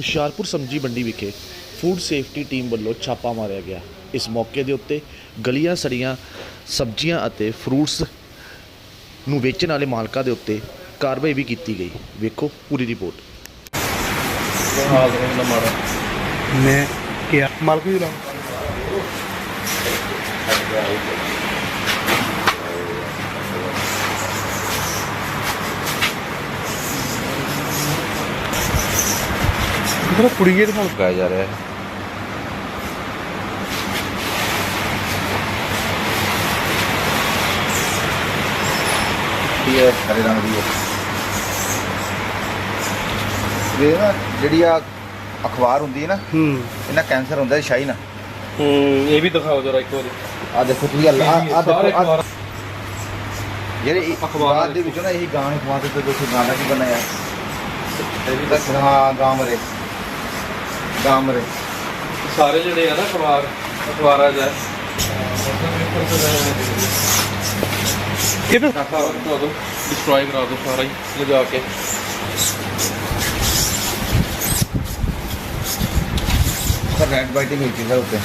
ਹੁਸ਼ਿਆਰਪੁਰ ਸਬਜ਼ੀ ਮੰਡੀ ਵਿਖੇ ਫੂਡ ਸੇਫਟੀ ਟੀਮ ਵੱਲੋਂ ਛਾਪਾ ਮਾਰਿਆ ਗਿਆ। ਇਸ ਮੌਕੇ ਦੇ ਉੱਤੇ ਗਲੀਆਂ ਸੜੀਆਂ ਸਬਜ਼ੀਆਂ ਅਤੇ ਫਰੂਟਸ ਨੂੰ ਵੇਚਣ ਵਾਲੇ ਮਾਲਕਾਂ ਦੇ ਉੱਤੇ ਕਾਰਵਾਈ ਵੀ ਕੀਤੀ ਗਈ। ਵੇਖੋ ਪੂਰੀ ਰਿਪੋਰਟ। ਹਾਲ ਮੈਂ ਕਿਹਾ ਮਾਲਕ ਜੀ ਲਾ ਇਧਰ ਕੁੜੀਏ ਦੇ ਨਾਲ ਕਾਇਆ ਜਾ ਰਿਹਾ ਹੈ? ਇਹ ਹੈ ਹਰੇ ਰੰਗ ਦੀ ਹੈ ਇਹ ਨਾ ਜਿਹੜੀ ਆ ਅਖਬਾਰ ਹੁੰਦੀ ਹੈ ਨਾ ਹੂੰ। ਇਹਨਾਂ ਕੈਂਸਰ ਹੁੰਦਾ ਹੈ ਸ਼ਾਹੀ ਨਾ। ਹੂੰ ਇਹ ਵੀ ਦਿਖਾਓ ਜਰਾ ਇੱਕ ਵਾਰੀ। ਆ ਦੇਖੋ ਤੁਸੀਂ ਆ ਆ ਦੇਖੋ ਅਖਬਾਰ। ਜਿਹੜੇ ਅਖਬਾਰਾਂ ਦੇ ਵਿੱਚੋਂ ਨਾ ਇਹੀ ਗਾਂ ਅਖਬਾਰ ਦੇ ਉੱਤੇ ਦੇਖੋ ਗਾਂ ਦਾ ਕੀ ਬਣਿਆ ਇਹ ਵੀ ਤਾਂ ਹਾਂ ਗਾਂ ਮਰੇ ਗਾਂ ਮਰੇ ਸਾਰੇ ਜਿਹੜੇ ਆ ਨਾ ਅਖਬਾਰ ਅਖਬਾਰਾਂ ਦਾ ਇਹ ਤਾਂ ਸਾਰਾ ਕਰਾ ਦੋ ਡਿਸਟਰੋਏ ਕਰਾ ਦੋ ਸਾਰਾ ਹੀ ਲਿਜਾ ਕੇ ਸਰ ਰੈਡ ਵਾਈਟਿੰਗ ਹੋਈ ਸੀ ਸਰ ਉੱਤੇ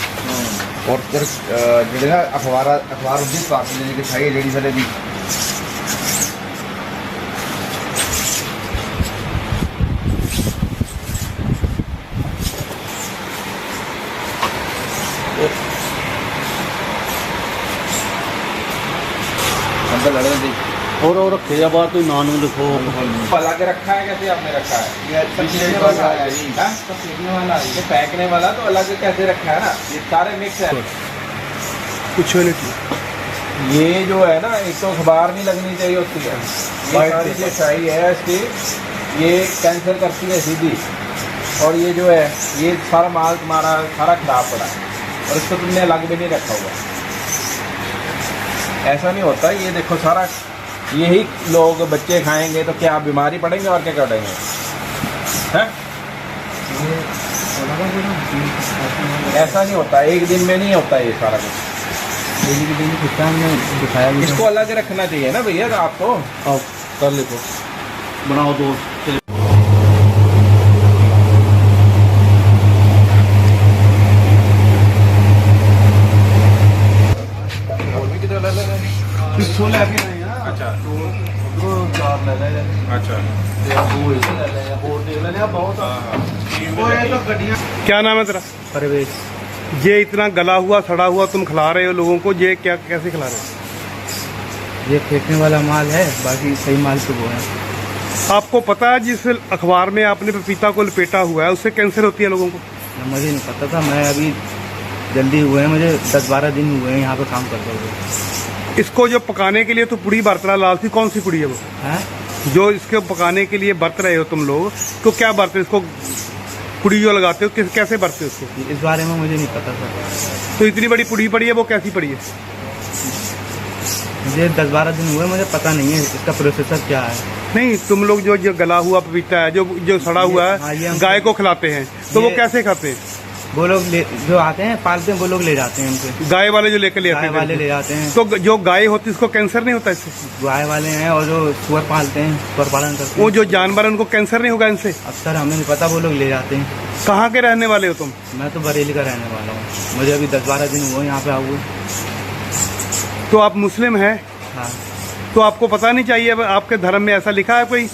ਔਰ ਸਰ ਅਹ, ਜਿਹੜੇ ਨਾ ਅਖਬਾਰ ਅਖਬਾਰ ਹੁੰਦੀ ਕਾਫੀ ਜਿਹੜੀ ਕਿ ਛਾਈ ਜਿਹੜੀ और और रखे जा बात कोई नाम लिखो। भला के रखा है कैसे आपने रखा है? ये पीसने पीसने वाला है। है। हाँ? पीसने वाला है। ये फेंकने वाला तो अलग कैसे रखा है ना? ये सारे मिक्स है। कुछ नहीं ये जो है ना एक तो अखबार नहीं लगनी चाहिए होती है। ये सारी। जो शाही है इसकी ये कैंसर करती है सीधी। और ये जो है ये सारा माल तुम्हारा सारा खराब पड़ा है। और इसको तुमने अलग भी नहीं रखा हुआ। ऐसा नहीं होता। ये देखो सारा यही लोग बच्चे खाएँगे तो क्या बीमारी पड़ेंगे और क्या करेंगे हैं? ऐसा नहीं होता, एक दिन में नहीं होता ये सारा कुछ। इसको अलग रखना चाहिए ना भैया आपको? कर लिखो बनाओ दो ਲੈ ਲੈ ਅੱਛਾ ਤੇ ਆ ਦੋ ਇਸ ਲੈ ਲੈ ਹੋਰ ਦੇਖ ਲੈਣੇ ਆ ਬਹੁਤ ਆ ਓਏ ਤਾਂ ਗੱਡੀਆਂ क्या नाम है तेरा परवेश ये इतना गला हुआ सड़ा हुआ तुम खिला रहे हो लोगों को ये क्या कैसे खिला रहे हो ये फेंकने वाला माल है बाकी सही माल तो वो है आपको पता है जिस अखबार में आपने पपीता को लपेटा हुआ है उससे कैंसर होती है लोगों को ना मुझे नहीं पता था मैं अभी जल्दी हुए हैं मुझे दस बारह दिन हुए हैं यहाँ पे काम करते हुए इसको जो पकाने के लिए तो पुड़ी बरत रहा लाल सी कौन सी पुड़ी है वो हैं जो इसके पकाने के लिए बरत रहे हो तुम लोग तो क्या बरते इसको पुड़ी जो लगाते हो किस कैसे बरते हो उसको इस बारे में मुझे नहीं पता था तो इतनी बड़ी पुड़ी पड़ी है वो कैसी पड़ी है? मुझे दस बारह दिन हुए मुझे पता नहीं है इसका प्रोसेसर क्या है। नहीं तुम लोग जो जो गला हुआ पपीता है जो जो सड़ा हुआ है गाय को खिलाते हैं तो वो कैसे खाते हैं? वो लोग जो आते हैं पालते हैं वो लोग ले जाते हैं उनसे गाय वाले जो लेकर ले आते हैं वाले ले जाते हैं। तो जो गाय होती है उसको कैंसर नहीं होता इससे? गाय वाले हैं और जो सुअर पालते हैं सुअर पालन करते हैं। वो जो जानवर उनको कैंसर नहीं होगा इनसे? अक्सर हमें नहीं पता वो लोग ले जाते हैं। कहाँ के रहने वाले हो तुम? मैं तो बरेली का रहने वाला हूँ। मुझे अभी दस बारह दिन हुए यहाँ पे हुए तो आप मुस्लिम हैं? हाँ। तो आपको पता नहीं चाहिए अब आपके धर्म में ऐसा लिखा है कोई?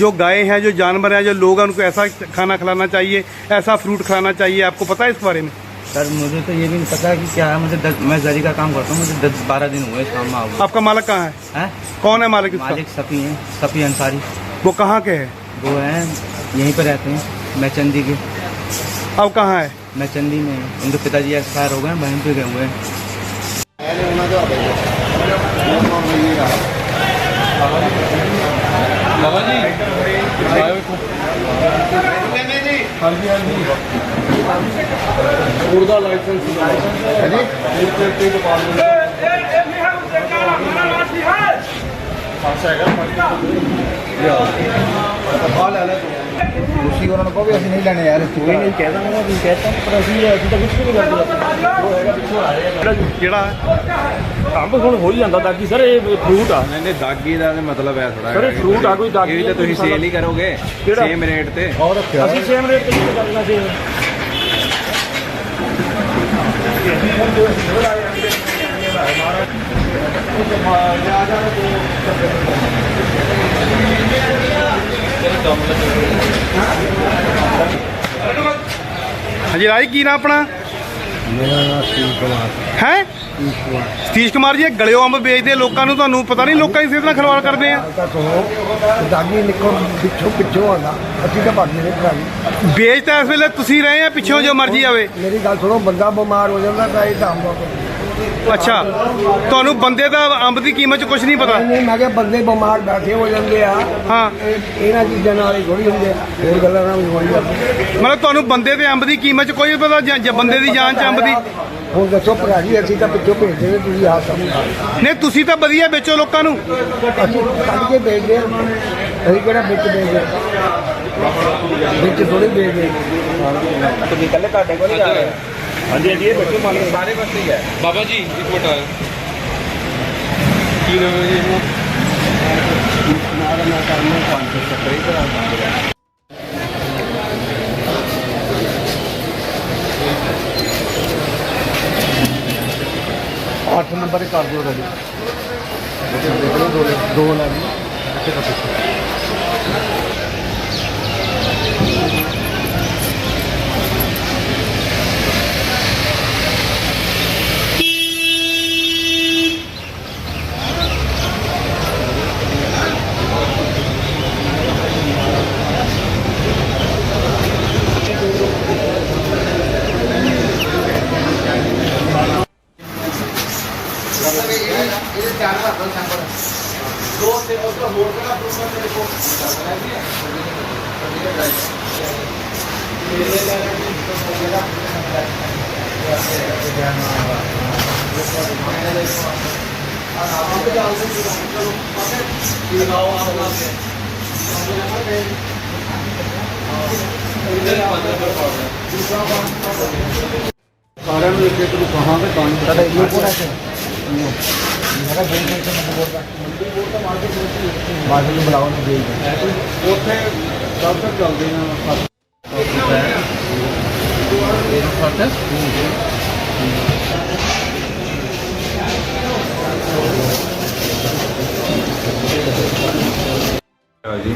जो गाय हैं जो जानवर हैं जो लोग हैं उनको ऐसा खाना खिलाना चाहिए ऐसा फ्रूट खिलाना चाहिए आपको पता है इस बारे में? सर मुझे तो ये भी नहीं पता कि क्या है मुझे दस मैं जरी का काम करता हूँ मुझे दस बारह दिन हुए शाम में आपका मालिक कहाँ है? हैं? कौन है मालिक मालिक सफ़ी हैं सफ़ी अंसारी। वो कहाँ के हैं? वो हैं यहीं पर रहते हैं मैं चंदी के। अब कहाँ है? मैं चंदी में उनके पिताजी एक्सपायर हो गए हैं बहन पे गए हुए हैं। ਲਵਾ ਜੀ ਆਇਓ ਵੇਖੋ ਹਾਂਜੀ ਹਾਂਜੀ ਸਕੂਲ ਦਾ ਲਾਇਸੈਂਸ ਹੈ ਜੀ ਇਹ ਤੇ ਤੇ ਡਿਪਾਰਟਮੈਂਟ ਖਾਸਾ ਹੈਗਾ ਲਿਆ ਆ ਲੈ ਲੈ ਤੂੰ ਤੁਸੀਂ ਉਹਨਾਂ ਨੂੰ ਕਹੋ ਵੀ ਅਸੀਂ ਨਹੀਂ ਲੈਣੇ ਯਾਰ ਕੋਈ ਨਹੀਂ ਕਹਿ ਦਾਂਗਾ ਵੀ ਕਹਿਤਾ ਪਰ ਅਸੀਂ ਅਸੀਂ ਤਾਂ ਕੁਝ ਵੀ ਨਹੀਂ ਕਰਦੇ। ਉਹ ਹੈਗਾ ਪਿੱਛੋਂ ਆ ਰਿਹਾ ਜਿਹੜਾ ਅੰਬ ਹੁਣ ਹੋ ਹੀ ਜਾਂਦਾ ਦਾਗੀ ਸਰ ਇਹ ਫਰੂਟ ਆ। ਨਹੀਂ ਨਹੀਂ ਦਾਗੀ ਦਾ ਤੇ ਮਤਲਬ ਹੈ ਥੋੜਾ Sir, ਇਹ fruit ਆ, ਕੋਈ ਦਾਗੀ ਇਹ ਤਾਂ ਤੁਸੀਂ ਸੇਲ ਹੀ ਕਰੋਗੇ? ਸੇਮ ਰੇਟ ਤੇ। ਅਸੀਂ ਸੇਮ ਰੇਟ ਤੇ ਕਰਨਾ ਸੀ ਹਾਂਜੀ ਰਾਜ ਕੀ ਨਾ ਆਪਣਾ? ਮੇਰਾ ਨਾਮ ਸਤੀਸ਼ ਕੁਮਾਰ। ਹੈ? ਸਤੀਸ਼ ਕੁਮਾਰ। ਜੀ ਇਹ ਗਲਿਓ ਅੰਬ ਵੇਚਦੇ ਲੋਕਾਂ ਨੂੰ ਤੁਹਾਨੂੰ ਪਤਾ ਨਹੀਂ ਲੋਕਾਂ ਦੀ ਸਿਹਤ ਨਾਲ ਖਿਲਵਾੜ ਕਰਦੇ ਆ। ਗੱਲ ਤਾਂ ਸੁਣੋ ਦਾਗੀ ਨਿਕਲ ਪਿੱਛੋਂ ਪਿੱਛੋਂ ਆਉਂਦਾ ਅਸੀਂ ਤਾਂ ਭੱਜ ਨਹੀਂ ਕਰਾਂਗੇ ਵੇਚ ਤਾਂ ਇਸ ਵੇਲੇ ਤੁਸੀਂ ਰਹੇ ਆ ਪਿੱਛੋਂ ਜੋ ਮਰਜ਼ੀ ਆਵੇ। ਮੇਰੀ ਗੱਲ ਸੁਣੋ ਬੰਦਾ ਬਿਮਾਰ ਹੋ ਜਾਂਦਾ ਤਾਂ ਇਹ ਤਾਂ ਅੰਬ ਅੱਛਾ ਤੁਹਾਨੂੰ ਬੰਦੇ ਦਾ ਅੰਬ ਦੀ ਕੀਮਤ 'ਚ ਕੁਝ ਨਹੀਂ ਪਤਾ? ਨਹੀਂ ਮੈਂ ਕਿਹਾ ਬੰਦੇ ਬਿਮਾਰ ਬੈਠੇ ਹੋ ਜਾਂਦੇ ਆ। ਹਾਂ। ਇਹ- ਇਹਨਾਂ ਚੀਜ਼ਾਂ ਨਾਲ ਹੀ ਥੋੜੀ ਹੁੰਦੇ ਆ ਹੋਰ ਗੱਲਾਂ ਨਾਲ ਵੀ ਹੋਈ ਜਾਂਦੀ ਮਤਲਬ ਤੁਹਾਨੂੰ ਬੰਦੇ ਦੇ ਅੰਬ ਦੀ ਕੀਮਤ 'ਚ ਕੋਈ ਪਤਾ ਜਾਂ ਜਾਂ ਬੰਦੇ ਦੀ ਜਾਨ 'ਚ ਅੰਬ ਦੀ? ਹੁਣ ਦੱਸੋ ਭਰਾ ਜੀ ਅਸੀਂ ਤਾਂ ਪਿੱਛੋਂ ਭੇਜਦੇ ਨੇ ਤੁਸੀਂ ਆਪ ਸਮਝ ਨਹੀਂ ਤੁਸੀਂ ਤਾਂ ਵਧੀਆ ਵੇਚੋ ਲੋਕਾਂ ਨੂੰ। ਅਸੀਂ ਕੱਢ ਕੇ ਭੇਜਦੇ ਆ। ਅਸੀਂ ਕਿਹੜਾ ਵਿੱਚ ਭੇਜਦੇ ਵਿੱਚ ਥੋੜੀ ਭੇਜਦੇ। ਤੁਸੀਂ ਇਕੱਲੇ ਤੁਹਾਡੇ ਕੋਲ ਹੀ ਆ ਰਹੇ ਹਾਂਜੀ ਹਾਂਜੀ ਇਹ ਬੱਚੇ ਮੰਨ ਲਓ ਸਾਰੇ ਪਾਸੇ ਹੀ ਹੈ ਬਾਬਾ ਜੀ ਇੱਕ ਮਿੰਟ ਆਇਓ ਕੀ ਨਾਮ ਹੈ ਜੀ ਆਪਣਾ? ਅੱਠ ਨੰਬਰ ਕਰ ਦਿਓ ਰੈਡੀ ਦੋ ਦੋ ਲੈ ਲਈ ਸਾਰਿਆਂ ਨੂੰ ਇੱਕ ਇੱਕ ਨੂੰ ਕਹਾਂਗੇ ਤੁਹਾਨੂੰ ਸਾਡਾ ਇਹ ਕੋਣਾ ਹੈ। ਮੇਰਾ ਬੋਲ ਕੇ ਨੰਬਰ ਬੋਲ ਦਾ ਨੰਬਰ ਬੋਲ ਤਾਂ ਮਾਰ ਕੇ ਬਾਅਦ ਨੂੰ ਬੁਲਾਓ ਨੂੰ ਦੇ ਉੱਥੇ ਕਦ ਤੱਕ ਚੱਲਦੇ ਆ ਅ, ਜੀ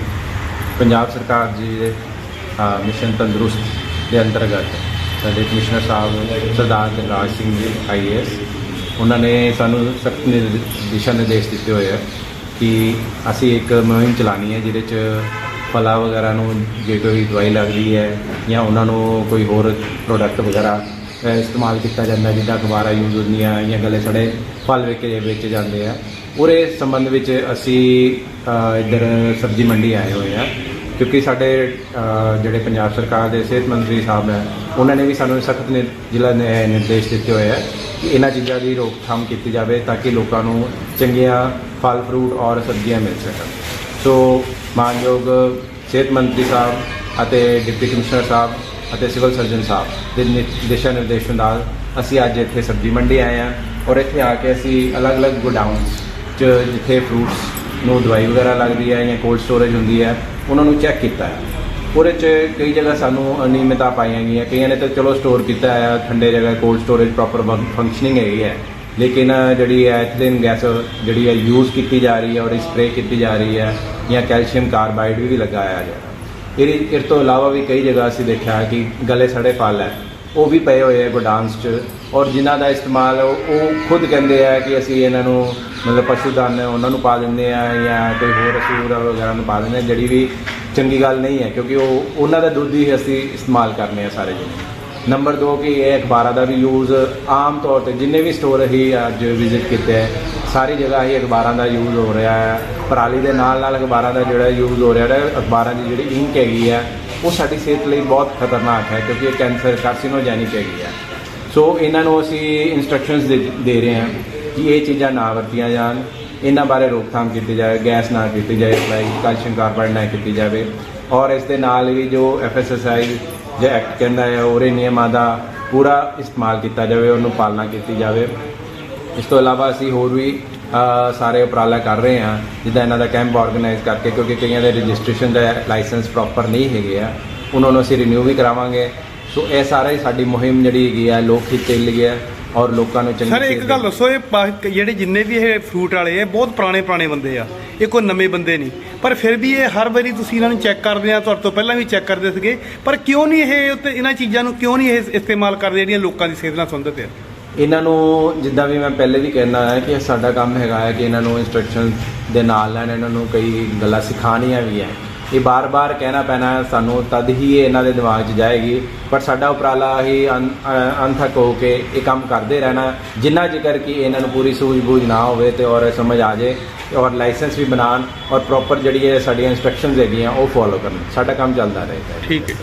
ਪੰਜਾਬ ਸਰਕਾਰ ਜੀ ਦੇ ਅ, ਮਿਸ਼ਨ ਤੰਦਰੁਸਤ ਦੇ ਅੰਤਰਗਤ ਸਾਡੇ ਕਮਿਸ਼ਨਰ ਸਾਹਿਬ ਸਰਦਾਰ ਦਿਲਰਾਜ ਸਿੰਘ ਜੀ ਆਈਏਐਸ ਉਹਨਾਂ ਨੇ ਸਾਨੂੰ ਸਖਤ ਦਿਸ਼ਾ ਨਿਰਦੇਸ਼ ਦਿੱਤੇ ਹੋਏ ਆ ਕਿ ਅਸੀਂ ਇੱਕ ਮੁਹਿੰਮ ਚਲਾਣੀ ਹੈ ਜਿਹਦੇ ਚ ਫਲਾਂ ਵਗੈਰਾ ਨੂੰ ਜੇ ਕੋਈ ਦਵਾਈ ਲੱਗਦੀ ਹੈ ਜਾਂ ਉਹਨਾਂ ਨੂੰ ਕੋਈ ਹੋਰ ਪ੍ਰੋਡਕਟ ਵਗੈਰਾ ਇਸਤੇਮਾਲ ਕੀਤਾ ਜਾਂਦਾ ਜਿੱਦਾਂ ਅਖਬਾਰਾਂ ਯੂਜ਼ ਹੁੰਦੀਆਂ ਜਾਂ ਗਲੇ ਸੜੇ ਫਲ ਵੇਚੇ ਵੇਚੇ ਜਾਂਦੇ ਆ। ਉਹਦੇ ਸੰਬੰਧ ਵਿੱਚ ਅਸੀਂ ਇੱਧਰ ਸਬਜ਼ੀ ਮੰਡੀ ਆਏ ਹੋਏ ਆ। ਕਿਉਂਕਿ ਸਾਡੇ ਜਿਹੜੇ ਪੰਜਾਬ ਸਰਕਾਰ ਦੇ ਸਿਹਤ ਮੰਤਰੀ ਸਾਹਿਬ ਹੈ, ਉਹਨਾਂ ਨੇ ਵੀ ਸਾਨੂੰ ਸਖਤ ਜ਼ਿਲ੍ਹਾ ਨਿਰਦੇਸ਼ ਦਿੱਤੇ ਹੋਏ ਆ ਕਿ ਇਹਨਾਂ ਚੀਜ਼ਾਂ ਦੀ ਰੋਕਥਾਮ ਕੀਤੀ ਜਾਵੇ ਤਾਂ ਕਿ ਲੋਕਾਂ ਨੂੰ ਚੰਗੀਆਂ ਫਲ, ਫਰੂਟ ਔਰ ਸਬਜ਼ੀਆਂ ਮਿਲ ਸਕਣ। ਸੋ, ਮਾਨਯੋਗ ਸਿਹਤ ਮੰਤਰੀ ਸਾਹਿਬ ਅਤੇ ਡਿਪਟੀ ਕਮਿਸ਼ਨਰ ਸਾਹਿਬ ਅਤੇ ਸਿਵਲ ਸਰਜਨ ਸਾਹਿਬ ਦੇ ਨਿ- ਦਿਸ਼ਾ ਨਿਰਦੇਸ਼ਾਂ ਨਾਲ ਅਸੀਂ ਅੱਜ ਇੱਥੇ ਸਬਜ਼ੀ ਮੰਡੀ ਆਏ ਹਾਂ ਔਰ ਇੱਥੇ ਆ ਕੇ ਅਸੀਂ ਅਲੱਗ-ਅਲੱਗ ਗੋਡਾਊਨਸ 'ਚ ਜਿੱਥੇ ਫਰੂਟਸ ਨੂੰ ਦਵਾਈ ਵਗੈਰਾ ਲੱਗਦੀ ਹੈ ਜਾਂ ਕੋਲਡ ਸਟੋਰੇਜ ਹੁੰਦੀ ਹੈ, ਉਹਨਾਂ ਨੂੰ ਚੈੱਕ ਕੀਤਾ ਹੈ। ਉਹਦੇ 'ਚ ਕਈ ਜਗ੍ਹਾ ਸਾਨੂੰ ਅਨਿਯਮਿਤਤਾ ਪਾਈਆਂ ਗਈਆਂ ਕਈਆਂ ਨੇ ਤਾਂ ਚਲੋ ਸਟੋਰ ਕੀਤਾ ਹੈ, ਠੰਡੇ ਜਗ੍ਹਾ ਕੋਲਡ ਸਟੋਰੇਜ ਪ੍ਰੋਪਰ ਫੰਕਸ਼ਨਿੰਗ ਹੈਗੀ ਹੈ। ਲੇਕਿਨ ਜਿਹੜੀ ਹੈ ਐਥਲੀਨ ਗੈਸ ਜਿਹੜੀ ਹੈ ਯੂਜ਼ ਕੀਤੀ ਜਾ ਰਹੀ ਹੈ ਔਰ ਸਪਰੇ ਕੀਤੀ ਜਾ ਰਹੀ ਹੈ ਜਾਂ ਕੈਲਸ਼ੀਅਮ ਕਾਰਬਾਈਡ ਵੀ ਲਗਾਇਆ ਜਾ ਰਿਹਾ। ਇਹਦੇ ਇਸ ਤੋਂ ਇਲਾਵਾ ਵੀ ਕਈ ਜਗ੍ਹਾ ਅਸੀਂ ਦੇਖਿਆ ਕਿ ਗਲੇ ਸੜੇ ਫਲ ਹੈ। ਉਹ ਵੀ ਪਏ ਹੋਏ ਆ ਗੋਡਾਊਨਸ 'ਚ। ਔਰ ਜਿਨ੍ਹਾਂ ਦਾ ਇਸਤੇਮਾਲ ਉਹ ਖੁਦ ਕਹਿੰਦੇ ਆ ਕਿ ਅਸੀਂ ਇਹਨਾਂ ਨੂੰ ਮਤਲਬ ਪਸ਼ੂ ਦਾਨ ਉਹਨਾਂ ਨੂੰ ਪਾ ਦਿੰਦੇ ਆ ਜਾਂ ਕੋਈ ਹੋਰ ਅਸੂਰ ਵਗੈਰਾ ਨੂੰ ਪਾ ਦਿੰਦੇ ਆ, ਜਿਹੜੀ ਵੀ ਚੰਗੀ ਗੱਲ ਨਹੀਂ ਹੈ, ਕਿਉਂਕਿ ਉਹ ਉਹਨਾਂ ਦਾ ਦੁੱਧ ਹੀ ਅਸੀਂ ਇਸਤੇਮਾਲ ਕਰਨੇ ਆ ਸਾਰੇ ਜਣੇ। ਨੰਬਰ 2 ਕਿ ਇਹ ਅਖਬਾਰਾਂ ਦਾ ਵੀ ਯੂਜ਼ ਆਮ ਤੌਰ ਤੇ ਜਿੰਨੇ ਵੀ ਸਟੋਰ ਹੀ ਅੱਜ ਵਿਜ਼ਿਟ ਕੀਤੇ ਹੈ ਸਾਰੀ ਜਗ੍ਹਾ ਹੀ ਅਖਬਾਰਾਂ ਦਾ ਯੂਜ਼ ਹੋ ਰਿਹਾ ਹੈ। ਪਰਾਲੀ ਦੇ ਨਾਲ ਨਾਲ ਅਖਬਾਰਾਂ ਦਾ ਜਿਹੜਾ ਯੂਜ਼ ਹੋ ਰਿਹਾ ਹੈ, ਅਖਬਾਰਾਂ ਦੀ ਜਿਹੜੀ ਇੰਕ ਹੈਗੀ ਹੈ ਉਹ ਸਾਡੀ ਸਿਹਤ ਲਈ ਬਹੁਤ ਖਤਰਨਾਕ ਹੈ, ਕਿਉਂਕਿ ਇਹ ਕੈਂਸਰ ਕਾਰਸੀਨੋਜੈਨਿਕ ਹੈਗੀ ਹੈ ਸੋ ਇਹਨਾਂ ਨੂੰ ਅਸੀਂ ਇਨਸਟਰਕਸ਼ਨਸ ਦੇ ਰਹੇ ਹਾਂ ਕਿ ਇਹ ਚੀਜ਼ਾਂ ਨਾ ਵਰਤੀਆਂ ਜਾਣ। ਇਹਨਾਂ ਬਾਰੇ ਰੋਕਥਾਮ ਕੀਤੀ ਜਾਵੇ ਗੈਸ ਨਾ ਕੀਤੀ ਜਾਵੇ ਸਪਲਾਈ ਕੈਲਸ਼ੀਅਮ ਕਾਰਬਾਈਡ ਨਾ ਕੀਤੀ ਜਾਵੇ। ਔਰ ਇਸ ਦੇ ਨਾਲ ਵੀ ਜੋ ਐਫਐਸਐਸਆਈ ਜੇ ਐਕਟ ਕਹਿੰਦਾ ਹੈ, ਉਹਦੇ ਨਿਯਮਾਂ ਦਾ ਪੂਰਾ ਇਸਤੇਮਾਲ ਕੀਤਾ ਜਾਵੇ, ਉਹਨੂੰ ਪਾਲਣਾ ਕੀਤੀ ਜਾਵੇ। ਇਸ ਤੋਂ ਇਲਾਵਾ ਅਸੀਂ ਹੋਰ ਵੀ ਸਾਰੇ ਉਪਰਾਲਾ ਕਰ ਰਹੇ ਹਾਂ, ਜਿੱਦਾਂ ਇਹਨਾਂ ਦਾ ਕੈਂਪ ਆਰਗੇਨਾਈਜ਼ ਕਰਕੇ, ਕਿਉਂਕਿ ਕਈਆਂ ਦੇ ਰਜਿਸਟ੍ਰੇਸ਼ਨ ਦਾ ਲਾਇਸੈਂਸ ਪ੍ਰੋਪਰ ਨਹੀਂ ਹੈਗੇ ਆ। ਉਹਨਾਂ ਨੂੰ ਅਸੀਂ ਰਿਨਿਊ ਵੀ ਕਰਾਵਾਂਗੇ। ਸੋ ਇਹ ਸਾਰਾ ਹੀ ਸਾਡੀ ਮੁਹਿੰਮ ਜਿਹੜੀ ਹੈਗੀ ਆ ਲੋਕ ਹਿੱਤ ਲਈ ਹੈ ਔਰ ਲੋਕਾਂ ਨੂੰ ਚੰਗੀ ਸਰ ਇੱਕ ਗੱਲ ਦੱਸੋ ਇਹ ਪਾ- ਜਿਹੜੇ ਜਿੰਨੇ ਵੀ ਇਹ ਫਰੂਟ ਵਾਲੇ ਆ ਬਹੁਤ ਪੁਰਾਣੇ ਪੁਰਾਣੇ ਬੰਦੇ ਆ। ਇਹ ਕੋਈ ਨਵੇਂ ਬੰਦੇ ਨਹੀਂ। ਪਰ ਫਿਰ ਵੀ ਇਹ ਹਰ ਵਾਰੀ ਤੁਸੀਂ ਇਹਨਾਂ ਨੂੰ ਚੈੱਕ ਕਰਦੇ ਆ ਤੁਹਾਡੇ ਤੋਂ ਪਹਿਲਾਂ ਵੀ ਚੈੱਕ ਕਰਦੇ ਸੀਗੇ। ਪਰ ਕਿਉਂ ਨਹੀਂ ਇਹ ਉੱਤੇ ਇਹਨਾਂ ਚੀਜ਼ਾਂ ਨੂੰ ਕਿਉਂ ਨਹੀਂ ਇਹ ਇਸਤੇਮਾਲ ਕਰਦੇ ਜਿਹੜੀਆਂ ਲੋਕਾਂ ਦੀ ਸਿਹਤ ਨਾਲ ਸੰਬੰਧਿਤ ਆ? ਇਹਨਾਂ ਨੂੰ ਜਿੱਦਾਂ ਵੀ ਮੈਂ ਪਹਿਲੇ ਵੀ ਕਹਿਣਾ ਹੈ ਕਿ ਸਾਡਾ ਕੰਮ ਹੈਗਾ ਹੈ ਕਿ ਇਹਨਾਂ ਨੂੰ ਇਨਸਟਰਕਸ਼ਨ ਦੇ ਨਾਲ ਨਾਲ ਇਹਨਾਂ ਨੂੰ ਕਈ ਗੱਲਾਂ ਸਿਖਾਉਣੀਆਂ ਵੀ ਹੈ। ਇਹ ਬਾਰ-ਬਾਰ ਕਹਿਣਾ ਪੈਣਾ ਸਾਨੂੰ ਤਦ ਹੀ ਇਹ ਇਹਨਾਂ ਦੇ ਦਿਮਾਗ 'ਚ ਜਾਏਗੀ। ਪਰ ਸਾਡਾ ਉਪਰਾਲਾ ਹੀ ਅੰ- ਅ- ਅੰਥਕ ਹੋ ਕੇ ਇਹ ਕੰਮ ਕਰਦੇ ਰਹਿਣਾ। ਜਿੰਨਾ ਜ਼ਿਕਰ ਕਿ ਇਹਨਾਂ ਨੂੰ ਪੂਰੀ ਸੂਝ-ਬੂਝ ਨਾ ਹੋਵੇ ਤੇ ਔਰ ਸਮਝ ਆ ਜਾਏ ਔਰ ਲਾਇਸੈਂਸ ਵੀ ਬਣਾਉਣ ਔਰ ਪ੍ਰੋਪਰ ਜਿਹੜੀ ਹੈ ਸਾਡੀਆਂ ਇਨਸਟਰਕਸ਼ਨਸ ਹੈਗੀਆਂ ਉਹ ਫੋਲੋ ਕਰਨ। ਸਾਡਾ ਕੰਮ ਚੱਲਦਾ ਰਹੇਗਾ ਠੀਕ ਹੈ।